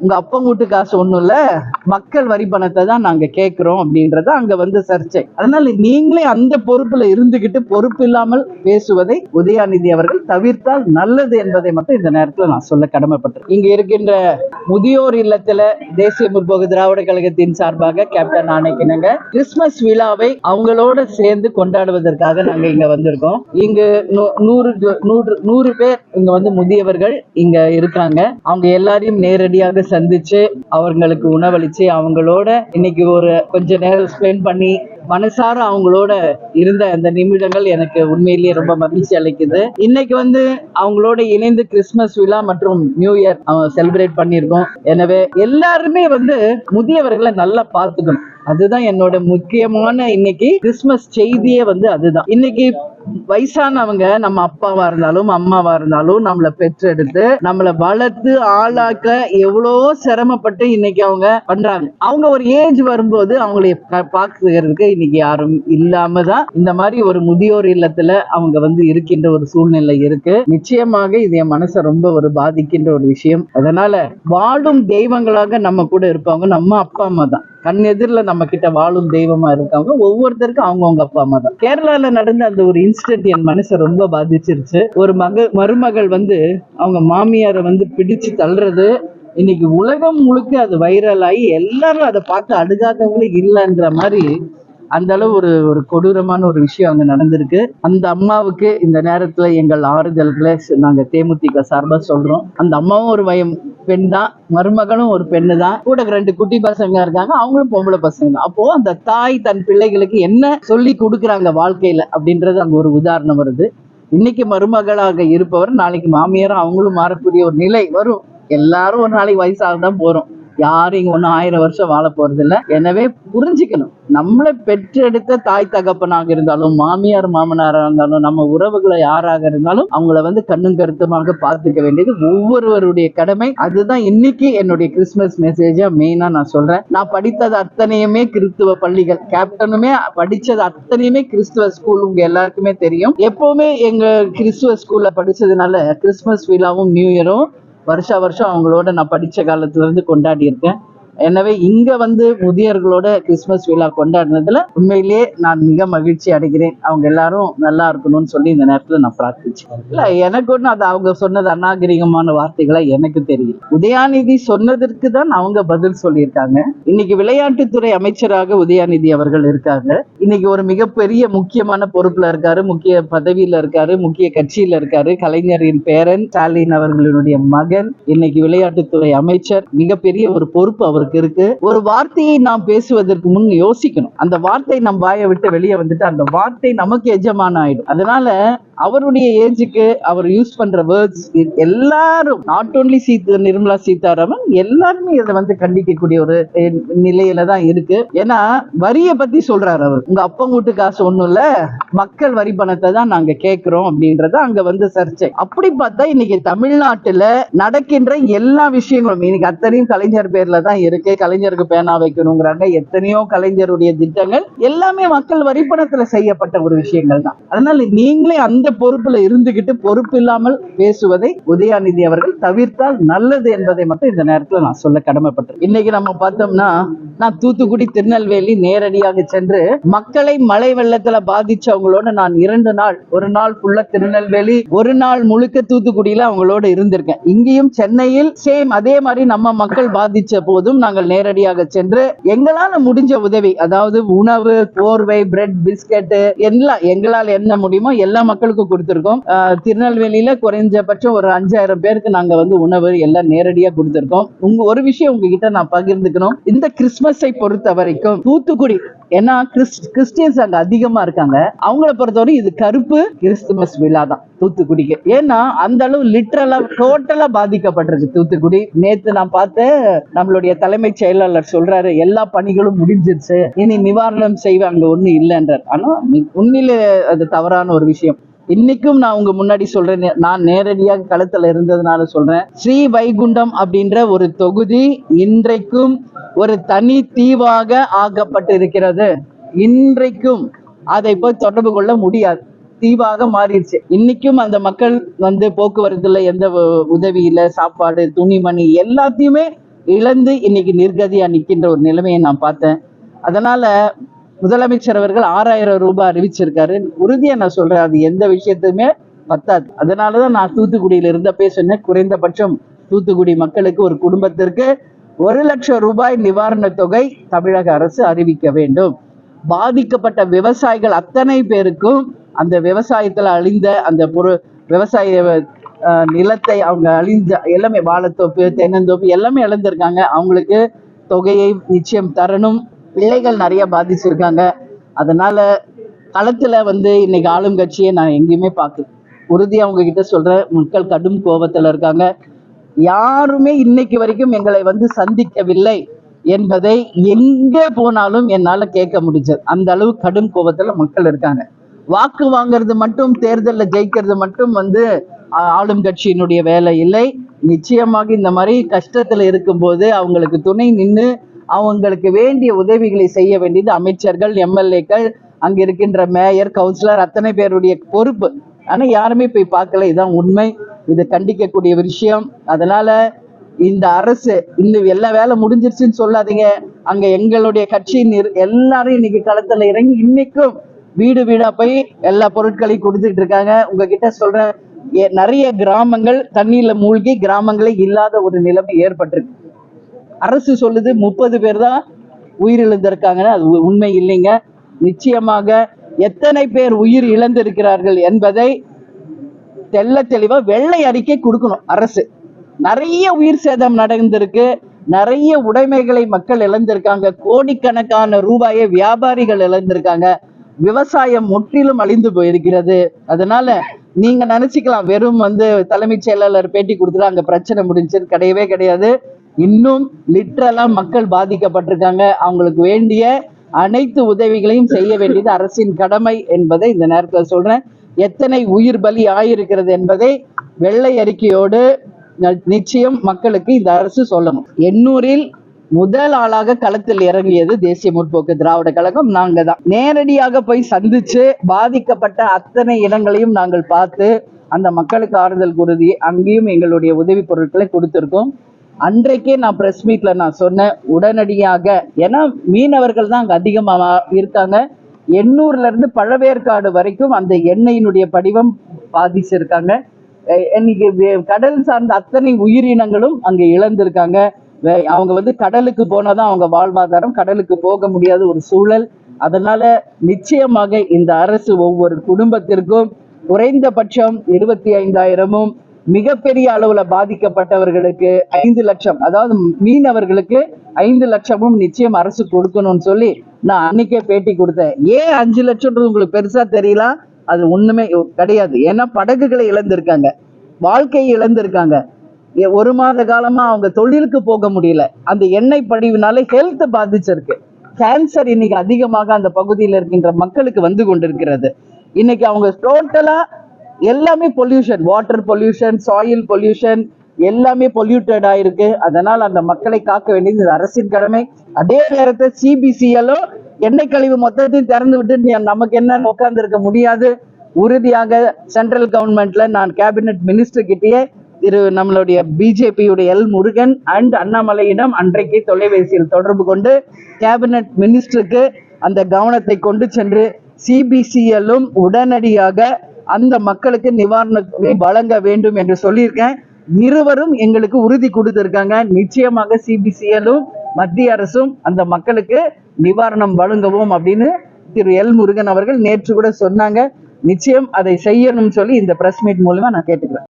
உங்க அப்பா வீட்டு காசு ஒண்ணும் இல்ல. மக்கள் வரி பணத்தை தான் நாங்க கேட்கிறோம் அப்படின்றத அங்க வந்து சர்ச்சை. அதனால நீங்களே அந்த பொறுப்புல இருந்துகிட்டு பொறுப்பு இல்லாமல் பேசுவதை உதயாநிதி அவர்கள் தவிர்த்தால் நல்லது என்பதை மட்டும் இந்த நேரத்துல நான் சொல்ல கடமைப்பட்டேன் இங்க இருக்கின்ற முதியோர் இல்லத்துல தேசிய முற்போக்கு திராவிட கழகத்தின் சார்பாக கேப்டன் ஆணைக்கினங்க கிறிஸ்துமஸ் விழாவை அவங்களோட சேர்ந்து கொண்டாடுவதற்காக நாங்க இங்க வந்திருக்கோம். இங்கு நூ- நூறு நூறு நூறு பேர் இங்க வந்து முதியவர்கள் இங்க இருக்காங்க. அவங்க எல்லாரையும் நேரடியாக சந்திச்சு அவங்களுக்கு உணவளிச்சு அவங்களோட இன்னைக்கு ஒரு கொஞ்ச நேரம் ஸ்பெண்ட் பண்ணி மனசார அவங்களோட இருந்த அந்த நிமிடங்கள் எனக்கு உண்மையிலேயே ரொம்ப மகிழ்ச்சி அளிக்குது. இன்னைக்கு வந்து அவங்களோட இணைந்து கிறிஸ்மஸ் விழா மற்றும் நியூ இயர் செலிப்ரேட் பண்ணியிருக்கோம். எனவே எல்லாருமே வந்து முதியவர்களை நல்லா பார்த்துக்கணும். அதுதான் என்னோட முக்கியமான இன்னைக்கு கிறிஸ்துமஸ் செய்தியே வந்து அதுதான். இன்னைக்கு வயசானவங்க நம்ம அப்பாவா இருந்தாலும் அம்மாவா இருந்தாலும் நம்மளை பெற்றெடுத்து நம்மளை வளர்த்து ஆளாக்க எவ்வளோ சிரமப்பட்டு இன்னைக்கு அவங்க பண்றாங்க. அவங்க ஒரு ஏஜ் வரும்போது அவங்களை பா- பாக்குறதுக்கு இன்னைக்கு யாரும் இல்லாம தான் இந்த மாதிரி ஒரு முதியோர் இல்லத்துல அவங்க வந்து இருக்கின்ற ஒரு சூழ்நிலை இருக்கு. நிச்சயமாக இது என் மனசை ரொம்ப ஒரு பாதிக்கின்ற ஒரு விஷயம். அதனால வாழும் தெய்வங்களாக நம்ம கூட இருப்பாங்க நம்ம அப்பா அம்மா தான். கண் எதிரில் நம்ம கிட்ட வாழும் தெய்வமா இருக்காங்க ஒவ்வொருத்தருக்கும் அவங்கவுங்க அப்பா அம்மா தான். கேரளால நடந்த அந்த ஒரு இன்சிடென்ட் என் மனசை ரொம்ப பாதிச்சிருச்சு. ஒரு மக மருமகள் வந்து அவங்க மாமியாரை வந்து பிடிச்சு தள்ளுறது. இன்னைக்கு உலகம் முழுக்க அது வைரல் ஆகி எல்லாரும் அதை பார்த்து அழுகாதவங்களே இல்லைன்ற மாதிரி அந்த அளவு ஒரு ஒரு கொடூரமான ஒரு விஷயம் அங்க நடந்திருக்கு. அந்த அம்மாவுக்கு இந்த நேரத்துல எங்கள் ஆறுதல்களை நாங்க தேமுதிக சார்பா சொல்றோம். அந்த அம்மாவும் ஒரு வயம் பெண் தான் மருமகளும் ஒரு பெண்ணு தான் கூட ரெண்டு குட்டி பசங்க இருக்காங்க அவங்களும் பொம்பளை பசங்க தான். அப்போ அந்த தாய் தன் பிள்ளைகளுக்கு என்ன சொல்லி கொடுக்குறாங்க வாழ்க்கையில அப்படின்றது அங்க ஒரு உதாரணம் வருது. இன்னைக்கு மருமகளாக இருப்பவர் நாளைக்கு மாமியாரும் அவங்களும் மாறக்கூடிய ஒரு நிலை வரும். எல்லாரும் ஒரு நாளைக்கு வயசாக தான் போறோம். யாரும் இங்க ஒன்றும் ஆயிரம் வருஷம் வாழ போறது இல்ல எனவே புரிஞ்சுக்கணும். நம்மளை பெற்றெடுத்த தாய் தகப்பனாக இருந்தாலும் மாமியார் மாமனாராக இருந்தாலும் நம்ம உறவுகளை யாராக இருந்தாலும் அவங்கள வந்து கண்ணும் கருத்துமாக பார்த்துக்க வேண்டியது ஒவ்வொருவருடைய கடமை. அதுதான் இன்னைக்கு என்னுடைய கிறிஸ்துமஸ் மெசேஜா மெயினா நான் சொல்றேன். நான் படித்தது அத்தனையுமே கிறிஸ்துவ பள்ளிகள். கேப்டனுமே படிச்சது அத்தனையுமே கிறிஸ்துவ ஸ்கூல் உங்க எல்லாருக்குமே தெரியும். எப்பவுமே எங்க கிறிஸ்துவ ஸ்கூல்ல படிச்சதுனால கிறிஸ்துமஸ் விழாவும் நியூ இயரும் வருஷா வருஷம் அவங்களோட நான் படிச்ச காலத்துல இருந்து கொண்டாடி இருக்கேன். எனவே இங்க வந்து முதியவர்களோட கிறிஸ்துமஸ் விழா கொண்டாடினதுல உண்மையிலேயே நான் மிக மகிழ்ச்சி அடைகிறேன். அவங்க எல்லாரும் நல்லா இருக்கணும்னு சொல்லி இந்த நேரத்துல நான் பிரார்த்திச்சேன். இல்ல எனக்கு ஒண்ணு அது அவங்க சொன்னது அநாகரிகமான வார்த்தைகளா எனக்கு தெரியும் உதயாநிதி சொன்னதற்கு தான் அவங்க பதில் சொல்லியிருக்காங்க. இன்னைக்கு விளையாட்டுத்துறை அமைச்சராக உதயாநிதி அவர்கள் இருக்காங்க. இன்னைக்கு ஒரு மிகப்பெரிய முக்கியமான பொறுப்புல இருக்காரு முக்கிய பதவியில இருக்காரு முக்கிய கட்சியில இருக்காரு. கலைஞரின் பேரன் ஸ்டாலின் அவர்களுடைய மகன். இன்னைக்கு விளையாட்டுத்துறை அமைச்சர். மிகப்பெரிய ஒரு பொறுப்பு அவருக்கு இருக்கு. ஒரு வார்த்தையை நாம் பேசுவதற்கு முன் யோசிக்கணும். அந்த வார்த்தை நம் வாயை விட்டு வெளியே வந்துட்டு அந்த வார்த்தை நமக்கு எஜமான ஆயிடும் அதனால அவருடைய ஏஜுக்கு அவர் யூஸ் பண்ற வேர்ட்ஸ் எல்லாரும் நாட் ஓன்லி சீத் நிர்மலா சீதாராமன் எல்லாருமே இதை வந்து கண்டிக்கக்கூடிய ஒரு நிலையில தான் இருக்கு. ஏன்னா வரிய பத்தி சொல்றாரு அவர். உங்க அப்பா வீட்டு காசு ஒண்ணும் இல்ல. மக்கள் வரி பணத்தை தான் நாங்க கேட்கிறோம் அப்படின்றத அங்க வந்து சர்ச்சை. அப்படி பார்த்தா இன்னைக்கு தமிழ்நாட்டுல நடக்கின்ற எல்லா விஷயங்களும் இன்னைக்கு அத்தனையும் கலைஞர் பேர்ல தான் இருக்கு. கலைஞருக்கு பேனா வைக்கணுங்கிறாங்க. எத்தனையோ கலைஞருடைய திட்டங்கள் எல்லாமே மக்கள் வரிப்பணத்துல செய்யப்பட்ட ஒரு விஷயங்கள் தான். அதனால நீங்களே அந்த பொறுப்புல இருந்துகிட்டு பொறுப்பு இல்லாமல் பேசுவதை உதயாநிதி அவர்கள் தவிர்த்தால் நல்லது என்பதை மட்டும் இந்த நேரத்துல நான் சொல்ல கடமைப்பட்டேன் இன்னைக்கு நம்ம பார்த்தோம்னா நான் தூத்துக்குடி திருநெல்வேலி நேரடியாக சென்று மக்களை மழை வெள்ளத்துல பாதிச்சவங்களோட நான் இரண்டு நாள் ஒரு நாள் ஃபுல்லா திருநெல்வேலி ஒரு நாள் முழுக்க தூத்துக்குடியில அவங்களோட இருந்திருக்கேன். இங்கேயும் சென்னையில் சேம் அதே மாதிரி நம்ம மக்கள் பாதிச்ச போதும் நாங்கள் நேரடியாக சென்று எங்களால முடிஞ்ச உதவி அதாவது உணவு போர்வை பிரெட் பிஸ்கட் எல்லாம் எங்களால் என்ன முடியுமோ எல்லா மக்களுக்கும் கொடுத்திருக்கோம். திருநெல்வேலியில குறைஞ்சபட்சம் ஒரு அஞ்சாயிரம் பேருக்கு நாங்க வந்து உணவு எல்லாம் நேரடியா கொடுத்துருக்கோம். உங்க ஒரு விஷயம் உங்ககிட்ட நான் பகிர்ந்துக்கணும். இந்த கிறிஸ்மஸ் கிறிஸ்துமஸை பொறுத்த வரைக்கும் தூத்துக்குடி ஏன்னா கிறிஸ்ட் கிறிஸ்டியன்ஸ் அங்க அதிகமா இருக்காங்க. அவங்கள பொறுத்தவரை இது கருப்பு கிறிஸ்துமஸ் விழா தான் தூத்துக்குடிக்கு. ஏன்னா அந்த அளவு லிட்டரலா டோட்டலா பாதிக்கப்பட்டிருக்கு தூத்துக்குடி. நேத்து நான் பார்த்தேன் நம்மளுடைய தலைமைச் செயலாளர் சொல்றாரு எல்லா பணிகளும் முடிஞ்சிருச்சு இனி நிவாரணம் செய்வாங்க ஒண்ணு இல்லைன்றார். ஆனா உண்மையிலே அது தவறான ஒரு விஷயம். இன்னைக்கும் நான் உங்க முன்னாடி சொல்றேன். நே- நான் நேரடியாக களத்துல இருந்ததுனால சொல்றேன். ஸ்ரீ வைகுண்டம் அப்படின்ற ஒரு தொகுதி இன்றைக்கும் ஒரு தனி தீவாக ஆக்கப்பட்டு இருக்கிறது இன்றைக்கும் அதை போய் தொடர்பு கொள்ள முடியாது. தீவாக மாறிடுச்சு. இன்னைக்கும் அந்த மக்கள் வந்து போக்குவரத்துல எந்த உதவியில உதவி சாப்பாடு துணிமணி எல்லாத்தையுமே இழந்து இன்னைக்கு நிர்கதியா நிற்கின்ற ஒரு நிலைமையை நான் பார்த்தேன். அதனால முதலமைச்சர் அவர்கள் ஆறாயிரம் ரூபாய் அறிவிச்சிருக்காரு. உறுதியா நான் சொல்றேன் அது எந்த விஷயத்துமே பத்தாது. அதனாலதான் நான் தூத்துக்குடியில இருந்தப்பே சொன்னேன் குறைந்தபட்சம் தூத்துக்குடி மக்களுக்கு ஒரு குடும்பத்திற்கு ஒரு லட்சம் ரூபாய் நிவாரணத் தொகை தமிழக அரசு அறிவிக்க வேண்டும். பாதிக்கப்பட்ட விவசாயிகள் அத்தனை பேருக்கும் அந்த விவசாயத்துல அழிந்த அந்த பொரு விவசாய நிலத்தை அவங்க அழிந்த எல்லாமே வாழைத்தோப்பு தென்னந்தோப்பு எல்லாமே இழந்திருக்காங்க. அவங்களுக்கு தொகையை நிச்சயம் தரணும். பிள்ளைகள் நிறைய பாதிச்சிருக்காங்க. அதனால களத்துல வந்து இன்னைக்கு ஆளும் கட்சியை நான் எங்கேயுமே பார்க்கல. உறுதியா அவங்க கிட்ட சொல்றேன் மக்கள் கடும் கோபத்துல இருக்காங்க. யாருமே இன்னைக்கு வரைக்கும் எங்களை வந்து சந்திக்கவில்லை என்பதை எங்க போனாலும் என்னால கேட்க முடிஞ்சது. அந்த அளவு கடும் கோபத்துல மக்கள் இருக்காங்க. வாக்கு வாங்குறது மட்டும் தேர்தலில் ஜெயிக்கிறது மட்டும் வந்து ஆளும் கட்சியினுடைய வேலை இல்லை. நிச்சயமாக இந்த மாதிரி கஷ்டத்துல இருக்கும்போது அவங்களுக்கு துணை நின்று அவங்களுக்கு வேண்டிய உதவிகளை செய்ய வேண்டியது அமைச்சர்கள் எம்எல்ஏக்கள் அங்க இருக்கின்ற மேயர் கவுன்சிலர் அத்தனை பேருடைய பொறுப்பு. ஆனா யாருமே போய் பார்க்கல. இதுதான் உண்மை. இது கண்டிக்கக்கூடிய விஷயம். அதனால இந்த அரசு இன்னும் எல்லா வேலை முடிஞ்சிருச்சுன்னு சொல்லாதீங்க. அங்க எங்களுடைய கட்சியின் எல்லாரும் இன்னைக்கு களத்துல இறங்கி இன்னைக்கும் வீடு வீடா போய் எல்லா பொருட்களையும் கொடுத்துட்டு இருக்காங்க. உங்ககிட்ட சொல்றேன். எ- நிறைய கிராமங்கள் தண்ணீர்ல மூழ்கி கிராமங்களே இல்லாத ஒரு நிலைமை ஏற்பட்டிருக்கு. அரசு சொல்லுது முப்பது பேர் தான் உயிரிழந்திருக்காங்கன்னு. அது உ- உண்மை இல்லைங்க. நிச்சயமாக எத்தனை பேர் உயிர் இழந்திருக்கிறார்கள் என்பதை தெள்ள தெளிவா வெள்ளை அறிக்கை கொடுக்கணும் அரசு. நிறைய உயிர் சேதம் நடந்திருக்கு. நிறைய உடைமைகளை மக்கள் இழந்திருக்காங்க. கோடிக்கணக்கான ரூபாயை வியாபாரிகள் இழந்திருக்காங்க. விவசாயம் முற்றிலும் அழிந்து போயிருக்கிறது. அதனால நீங்க நினைச்சுக்கலாம் வெறும் வந்து தலைமைச் செயலாளர் பேட்டி கொடுத்துட்டு அங்க பிரச்சனை முடிஞ்சது கிடையவே கிடையாது. இன்னும் லிட்ரலா மக்கள் பாதிக்கப்பட்டிருக்காங்க. அவங்களுக்கு வேண்டிய அனைத்து உதவிகளையும் செய்ய வேண்டியது அரசின் கடமை என்பதை இந்த நேரத்தில் சொல்றேன். எத்தனை உயிர் பலி ஆயிருக்கிறது என்பதை வெள்ளை அறிக்கையோடு ந- நிச்சயம் மக்களுக்கு இந்த அரசு சொல்லணும். எண்ணூரில் முதல் ஆளாக களத்தில் இறங்கியது தேசிய முற்போக்கு திராவிட கழகம். நாங்க தான். நேரடியாக போய் சந்திச்சு பாதிக்கப்பட்ட அத்தனை இடங்களையும் நாங்கள் பார்த்து அந்த மக்களுக்கு ஆறுதல் குருதி அங்கேயும் எங்களுடைய உதவி பொருட்களை கொடுத்திருக்கோம். அன்றைக்கே நான் பிரஸ் மீட்ல நான் சொன்னேன் உடனடியாக ஏன்னா மீனவர்கள் தான் அங்கே அதிகமாக இருக்காங்க. எண்ணூர்ல இருந்து பழவேற்காடு வரைக்கும் அந்த எண்ணெயினுடைய படிவம் பாதிச்சிருக்காங்க. இன்னைக்கு கடல் சார்ந்த அத்தனை உயிரினங்களும் அங்க இழந்திருக்காங்க. வே- அவங்க வந்து கடலுக்கு போனாதான் அவங்க வாழ்வாதாரம் கடலுக்கு போக முடியாத ஒரு சூழல். அதனால நிச்சயமாக இந்த அரசு ஒவ்வொரு குடும்பத்திற்கும் குறைந்தபட்சம் இருபத்தி ஐந்தாயிரமும் மிகப்பெரிய அளவுல பாதிக்கப்பட்டவர்களுக்கு ஐந்து லட்சம் அதாவது மீனவர்களுக்கு ஐந்து லட்சமும் நிச்சயம் அரசு கொடுக்கணும்னு சொல்லி நான் அன்னைக்கே பேட்டி கொடுத்தேன். ஏன் அஞ்சு லட்சம்ன்றது உங்களுக்கு பெருசா தெரியல? அது ஒண்ணுமே கிடையாது. ஏன்னா படகுகளை இழந்திருக்காங்க. வாழ்க்கையை இழந்திருக்காங்க. ஒரு மாத காலமா அவங்க தொழிலுக்கு போக முடியல. அந்த எண்ணெய் படிவுனால ஹெல்த் பாதிச்சிருக்கு கேன்சர் இன்னைக்கு அதிகமாக அந்த பகுதியில் இருக்கின்ற மக்களுக்கு வந்து கொண்டிருக்கிறது. இன்னைக்கு அவங்க டோட்டலா எல்லாமே pollution water pollution soil pollution எல்லாமே பொல்யூட்டட் ஆயிருக்கு. அதனால் அந்த மக்களை காக்க வேண்டியது இந்த அரசின் கடமை. அதே நேரத்தில் சிபிசிஎல்லும் எண்ணெய் கழிவு மொத்தத்தையும் திறந்து விட்டு நமக்கு என்ன உட்கார்ந்து இருக்க முடியாது. உறுதியாக சென்ட்ரல் கவர்மெண்ட்ல நான் கேபினெட் மினிஸ்டர் கிட்டேயே திரு நம்மளுடைய பிஜேபியுடைய எல் முருகன் அண்ட் அண்ணாமலையிடம் அன்றைக்கு தொலைபேசியில் தொடர்பு கொண்டு கேபினெட் மினிஸ்டருக்கு அந்த கவனத்தை கொண்டு சென்று சிபிசிஎல்லும் உடனடியாக அந்த மக்களுக்கு நிவாரணத்தை வழங்க வேண்டும் என்று சொல்லியிருக்கேன். இருவரும் எங்களுக்கு உறுதி கொடுத்திருக்காங்க. நிச்சயமாக சிபிசிஎலும் மத்திய அரசும் அந்த மக்களுக்கு நிவாரணம் வழங்கவும் அப்படின்னு திரு எல் முருகன் அவர்கள் நேற்று கூட சொன்னாங்க. நிச்சயம் அதை செய்யணும்னு சொல்லி இந்த பிரஸ் மீட் மூலமா நான் கேட்டுக்கிறேன்.